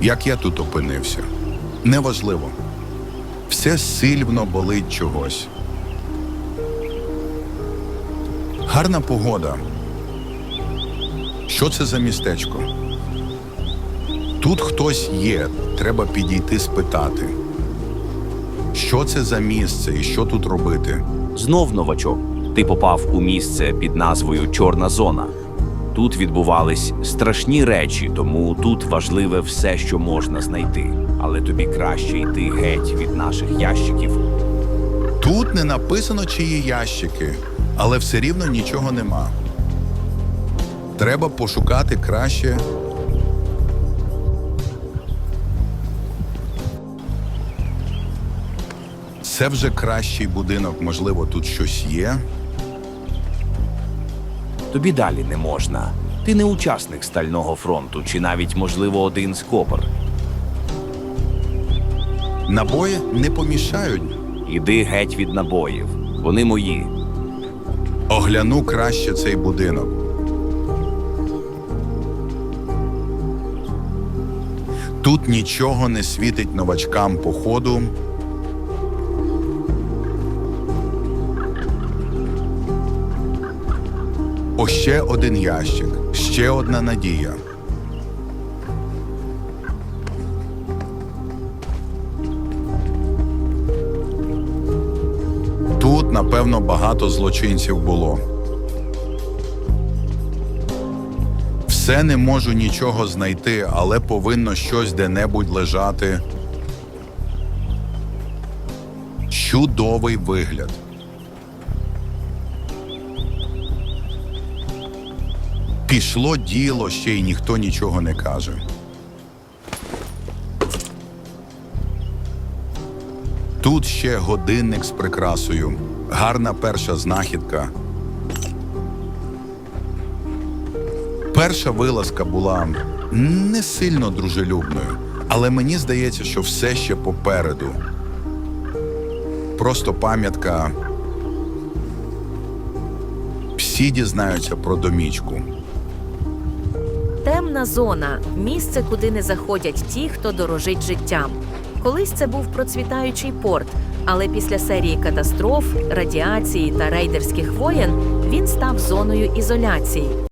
Як я тут опинився? Неважливо. Все сильно болить чогось. Гарна погода. Що це за містечко? Тут хтось є, треба підійти спитати. Що це за місце і що тут робити? Знов новачок. Ти попав у місце під назвою Чорна зона. Тут відбувались страшні речі, тому тут важливе все, що можна знайти. Але тобі краще йти геть від наших ящиків. Тут не написано чиї ящики, але все рівно нічого нема. Треба пошукати краще. Це вже кращий будинок, можливо, тут щось є. Тобі далі не можна. Ти не учасник стального фронту, чи навіть, можливо, один з копер. Набої не помішають. Іди геть від набоїв. Вони мої. Огляну краще цей будинок. Тут нічого не світить новачкам по О, ще один ящик, ще одна надія. Тут, напевно, багато злочинців було. Все не можу нічого знайти, але повинно щось де-небудь лежати. Чудовий вигляд. Пішло діло, ще й ніхто нічого не каже. Тут ще годинник з прикрасою. Гарна перша знахідка. Перша вилазка була не сильно дружелюбною, але мені здається, що все ще попереду. Просто пам'ятка. Всі дізнаються про домічку. Темна зона місце, куди не заходять ті, хто дорожить життям. Колись це був процвітаючий порт, але після серії катастроф, радіації та рейдерських воєн він став зоною ізоляції.